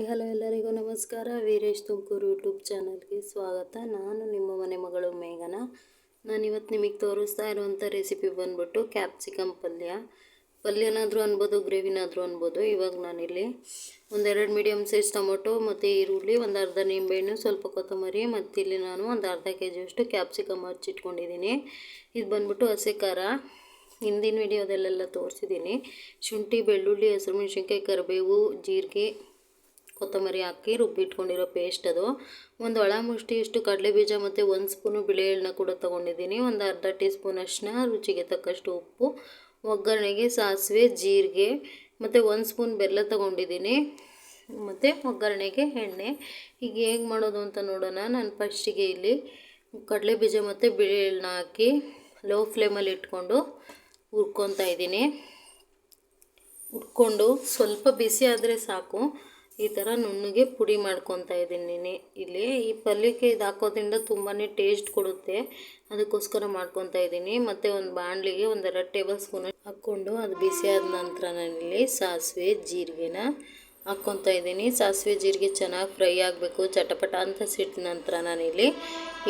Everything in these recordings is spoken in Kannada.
ಹಾಯ್, ಹಲೋ ಎಲ್ಲರಿಗೂ ನಮಸ್ಕಾರ. ವೀರೇಶ್ ತುಮಕೂರು ಯೂಟ್ಯೂಬ್ ಚಾನಲ್ಗೆ ಸ್ವಾಗತ. ನಾನು ನಿಮ್ಮ ಮನೆ ಮಗಳು ಮೇಘನ. ನಾನು ಇವತ್ತು ನಿಮಗೆ ತೋರಿಸ್ತಾ ಇರುವಂಥ ರೆಸಿಪಿ ಬಂದ್ಬಿಟ್ಟು ಕ್ಯಾಪ್ಸಿಕಮ್ ಪಲ್ಯ. ಪಲ್ಯನಾದರೂ ಅನ್ಬೋದು, ಗ್ರೇವಿನಾದರೂ ಅನ್ಬೋದು. ಇವಾಗ ನಾನಿಲ್ಲಿ ಒಂದೆರಡು ಮೀಡಿಯಮ್ ಸೈಜ್ ಟೊಮೊಟೊ ಮತ್ತು ಈರುಳ್ಳಿ, ಒಂದು ಅರ್ಧ ನಿಂಬೆಹಣ್ಣು, ಸ್ವಲ್ಪ ಕೊತ್ತಂಬರಿ ಮತ್ತು ಇಲ್ಲಿ ನಾನು ಒಂದು ಅರ್ಧ ಕೆ ಜಿಯಷ್ಟು ಕ್ಯಾಪ್ಸಿಕಮ್ ಹಚ್ಚಿಟ್ಕೊಂಡಿದ್ದೀನಿ. ಇದು ಬಂದ್ಬಿಟ್ಟು ಹಸಿ ಖಾರ. ಹಿಂದಿನ ವಿಡಿಯೋದಲ್ಲೆಲ್ಲ ತೋರಿಸಿದ್ದೀನಿ. ಶುಂಠಿ, ಬೆಳ್ಳುಳ್ಳಿ, ಹಸಿರು ಮೆಣಸಿನ್ಕಾಯಿ, ಕರಿಬೇವು, ಜೀರಿಗೆ ಕೊತ್ತಂಬರಿ ಹಾಕಿ ರುಬ್ಬಿಟ್ಕೊಂಡಿರೋ ಪೇಸ್ಟ್ ಅದು. ಒಂದು ಒಳ ಮುಷ್ಟಿಯಷ್ಟು ಕಡಲೆ ಬೀಜ ಮತ್ತು ಒಂದು ಸ್ಪೂನು ಬಿಳಿ ಎಳ್ಳನ್ನ ಕೂಡ ತೊಗೊಂಡಿದ್ದೀನಿ. ಒಂದು ಅರ್ಧ ಟೀ ಸ್ಪೂನ್ ಅರಿಶಿನ ರುಚಿಗೆ ತಕ್ಕಷ್ಟು ಉಪ್ಪು, ಒಗ್ಗರಣೆಗೆ ಸಾಸಿವೆ, ಜೀರಿಗೆ, ಮತ್ತು ಒಂದು ಸ್ಪೂನ್ ಬೆಲ್ಲ ತೊಗೊಂಡಿದ್ದೀನಿ. ಮತ್ತು ಒಗ್ಗರಣೆಗೆ ಎಣ್ಣೆ. ಈಗ ಹೇಗೆ ಮಾಡೋದು ಅಂತ ನೋಡೋಣ. ನಾನು ಫಸ್ಟಿಗೆ ಇಲ್ಲಿ ಕಡಲೆ ಬೀಜ ಮತ್ತು ಬಿಳಿ ಎಳ್ಳನ್ನ ಹಾಕಿ ಲೋ ಫ್ಲೇಮಲ್ಲಿ ಇಟ್ಕೊಂಡು ಹುರ್ಕೊತಾ ಇದ್ದೀನಿ. ಹುರ್ಕೊಂಡು ಸ್ವಲ್ಪ ಬಿಸಿ ಆದರೆ ಸಾಕು. ಈ ಥರ ನುಣ್ಣಗೆ ಪುಡಿ ಮಾಡ್ಕೊತಾ ಇದ್ದೀನಿ ಇಲ್ಲಿ ಈ ಪಲ್ಯಕ್ಕೆ ಇದು ಹಾಕೋದ್ರಿಂದ ತುಂಬಾ ಟೇಸ್ಟ್ ಕೊಡುತ್ತೆ. ಅದಕ್ಕೋಸ್ಕರ ಮಾಡ್ಕೊತಾ ಇದ್ದೀನಿ. ಮತ್ತು ಒಂದು ಬಾಣಲಿಗೆ ಒಂದೆರಡು ಟೇಬಲ್ ಸ್ಪೂನ್ ಹಾಕ್ಕೊಂಡು ಅದು ಬಿಸಿ ಆದ ನಂತರ ನಾನಿಲ್ಲಿ ಸಾಸಿವೆ, ಜೀರಿಗೆನ ಹಾಕ್ಕೊತಾ ಇದ್ದೀನಿ. ಸಾಸಿವೆ ಜೀರಿಗೆ ಚೆನ್ನಾಗಿ ಫ್ರೈ ಆಗಬೇಕು. ಚಟಪಟ ಅಂತ ಸಿಟ್ಟ ನಂತರ ನಾನಿಲ್ಲಿ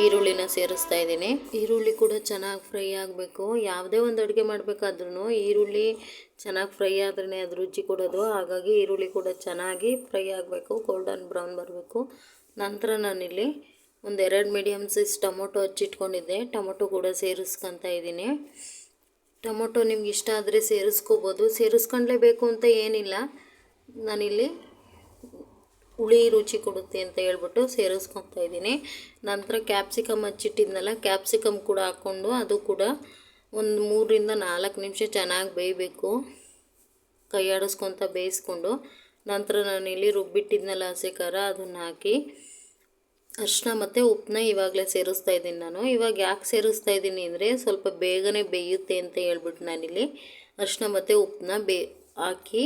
ಈರುಳ್ಳಿನ ಸೇರಿಸ್ತಾ ಇದ್ದೀನಿ. ಈರುಳ್ಳಿ ಕೂಡ ಚೆನ್ನಾಗಿ ಫ್ರೈ ಆಗಬೇಕು. ಯಾವುದೇ ಒಂದು ಅಡುಗೆ ಮಾಡಬೇಕಾದ್ರೂ ಈರುಳ್ಳಿ ಚೆನ್ನಾಗಿ ಫ್ರೈ ಆದ್ರೇ ಅದು ರುಚಿ ಕೊಡೋದು. ಹಾಗಾಗಿ ಈರುಳ್ಳಿ ಕೂಡ ಚೆನ್ನಾಗಿ ಫ್ರೈ ಆಗಬೇಕು. ಗೋಲ್ಡನ್ ಬ್ರೌನ್ ಬರಬೇಕು. ನಂತರ ನಾನಿಲ್ಲಿ ಒಂದೆರಡು ಮೀಡಿಯಮ್ ಸೈಜ್ ಟೊಮೊಟೊ ಹಚ್ಚಿಟ್ಕೊಂಡಿದ್ದೆ. ಟೊಮೊಟೊ ಕೂಡ ಸೇರಿಸ್ಕೊತಾ ಇದ್ದೀನಿ. ಟೊಮೊಟೊ ನಿಮ್ಗೆ ಇಷ್ಟ ಆದರೆ ಸೇರಿಸ್ಕೋಬೋದು. ಸೇರಿಸ್ಕೊಂಡ್ಲೇಬೇಕು ಅಂತ ಏನಿಲ್ಲ. ನಾನಿಲ್ಲಿ ಹುಳಿ ರುಚಿ ಕೊಡುತ್ತೆ ಅಂತ ಹೇಳ್ಬಿಟ್ಟು ಸೇರಿಸ್ಕೊತಾ ಇದ್ದೀನಿ. ನಂತರ ಕ್ಯಾಪ್ಸಿಕಮ್ ಹಚ್ಚಿಟ್ಟಿದ್ನಲ್ಲ, ಕ್ಯಾಪ್ಸಿಕಮ್ ಕೂಡ ಹಾಕ್ಕೊಂಡು ಅದು ಕೂಡ ಒಂದು ಮೂರರಿಂದ ನಾಲ್ಕು ನಿಮಿಷ ಚೆನ್ನಾಗಿ ಬೇಯಬೇಕು. ಕೈ ಆಡಿಸ್ಕೊತ ಬೇಯಿಸ್ಕೊಂಡು. ನಂತರ ನಾನಿಲ್ಲಿ ರುಬ್ಬಿಟ್ಟಿದ್ನಲ್ಲ ಹಸಿ ಖಾರ, ಅದನ್ನು ಹಾಕಿ ಅರಿಶಿನ ಮತ್ತು ಉಪ್ಪನ್ನ ಇವಾಗಲೇ ಸೇರಿಸ್ತಾ ಇದ್ದೀನಿ ನಾನು. ಇವಾಗ ಯಾಕೆ ಸೇರಿಸ್ತಾ ಇದ್ದೀನಿ ಅಂದರೆ ಸ್ವಲ್ಪ ಬೇಗನೆ ಬೇಯುತ್ತೆ ಅಂತ ಹೇಳ್ಬಿಟ್ಟು ನಾನಿಲ್ಲಿ ಅರಿಶಿನ ಮತ್ತು ಉಪ್ಪನ್ನ ಬೇ ಹಾಕಿ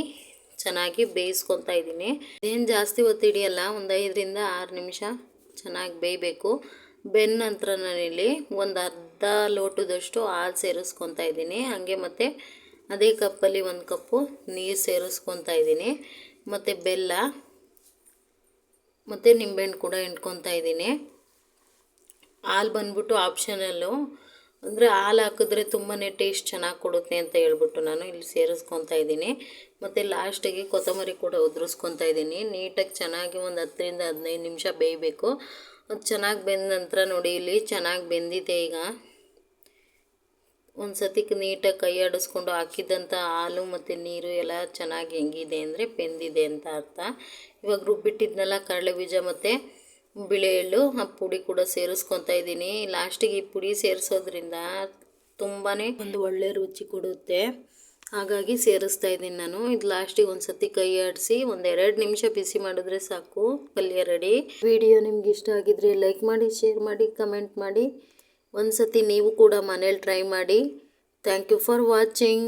ಚೆನ್ನಾಗಿ ಬೇಯಿಸ್ಕೊತಾ ಇದ್ದೀನಿ. ಏನು ಜಾಸ್ತಿ ಹೊತ್ತು ಹಿಡಿಯಲ್ಲ ಒಂದು ಐದರಿಂದ ಆರು ನಿಮಿಷ ಚೆನ್ನಾಗಿ ಬೇಯಬೇಕು. ಬೆನ್ನ ನಂತರ ನಾನಿಲ್ಲಿ ಒಂದು ಅರ್ಧ ಲೋಟದಷ್ಟು ಹಾಲು ಸೇರಿಸ್ಕೊತಾ ಇದ್ದೀನಿ. ಹಾಗೆ ಮತ್ತು ಅದೇ ಕಪ್ಪಲ್ಲಿ ಒಂದು ಕಪ್ಪು ನೀರು ಸೇರಿಸ್ಕೊತಾ ಇದ್ದೀನಿ. ಮತ್ತು ಬೆಲ್ಲ, ಮತ್ತು ನಿಂಬೆಹಣ್ಣು ಕೂಡ ಇಟ್ಕೊತಾ ಇದ್ದೀನಿ. ಹಾಲು ಬಂದ್ಬಿಟ್ಟು ಆಪ್ಷನಲ್ಲು ಅಂದರೆ ಹಾಲು ಹಾಕಿದ್ರೆ ತುಂಬಾ ಟೇಸ್ಟ್ ಚೆನ್ನಾಗಿ ಕೊಡುತ್ತೆ ಅಂತ ಹೇಳ್ಬಿಟ್ಟು ನಾನು ಇಲ್ಲಿ ಸೇರಿಸ್ಕೊತಾ ಇದ್ದೀನಿ. ಮತ್ತು ಲಾಸ್ಟಿಗೆ ಕೊತ್ತಂಬರಿ ಕೂಡ ಉದುರಿಸ್ಕೊತಾ ಇದ್ದೀನಿ. ನೀಟಾಗಿ ಚೆನ್ನಾಗಿ ಒಂದು ಹತ್ತರಿಂದ ಹದಿನೈದು ನಿಮಿಷ ಬೇಯಬೇಕು. ಅದು ಚೆನ್ನಾಗಿ ಬೆಂದ ನಂತರ ನೋಡಿ ಇಲ್ಲಿ ಚೆನ್ನಾಗಿ ಬೆಂದಿದೆ ಈಗ. ಒಂದು ಸತಿಗೆ ನೀಟಾಗಿ ಕೈ ಆಡಿಸ್ಕೊಂಡು ಹಾಕಿದ್ದಂಥ ಹಾಲು ಮತ್ತು ನೀರು ಎಲ್ಲ ಚೆನ್ನಾಗಿ ಹೆಂಗಿದೆ ಅಂದರೆ ಬೆಂದಿದೆ ಅಂತ ಅರ್ಥ. ಇವಾಗ ರುಬ್ಬಿಟ್ಟಿದ್ನೆಲ್ಲ ಕಡಲೆ ಬೀಜ ಮತ್ತು ಬಿಳಿ ಎಳ್ಳು ಆ ಪುಡಿ ಕೂಡ ಸೇರಿಸ್ಕೊತಾ ಇದ್ದೀನಿ. ಲಾಸ್ಟಿಗೆ ಈ ಪುಡಿ ಸೇರಿಸೋದ್ರಿಂದ ತುಂಬಾ ಒಂದು ಒಳ್ಳೆ ರುಚಿ ಕೊಡುತ್ತೆ. ಹಾಗಾಗಿ ಸೇರಿಸ್ತಾ ಇದ್ದೀನಿ ನಾನು. ಇದು ಲಾಸ್ಟಿಗೆ ಒಂದು ಸತಿ ಕೈ ಆಡಿಸಿ ಒಂದೆರಡು ನಿಮಿಷ ಬಿಸಿ ಮಾಡಿದ್ರೆ ಸಾಕು. ಪಲ್ಯ ರೆಡಿ ವಿಡಿಯೋ ನಿಮ್ಗೆ ಇಷ್ಟ ಆಗಿದ್ರೆ ಲೈಕ್ ಮಾಡಿ ಶೇರ್ ಮಾಡಿ ಕಮೆಂಟ್ ಮಾಡಿ. ಒಂದು ಸತಿ ನೀವು ಕೂಡ ಮನೇಲಿ ಟ್ರೈ ಮಾಡಿ. Thank you for watching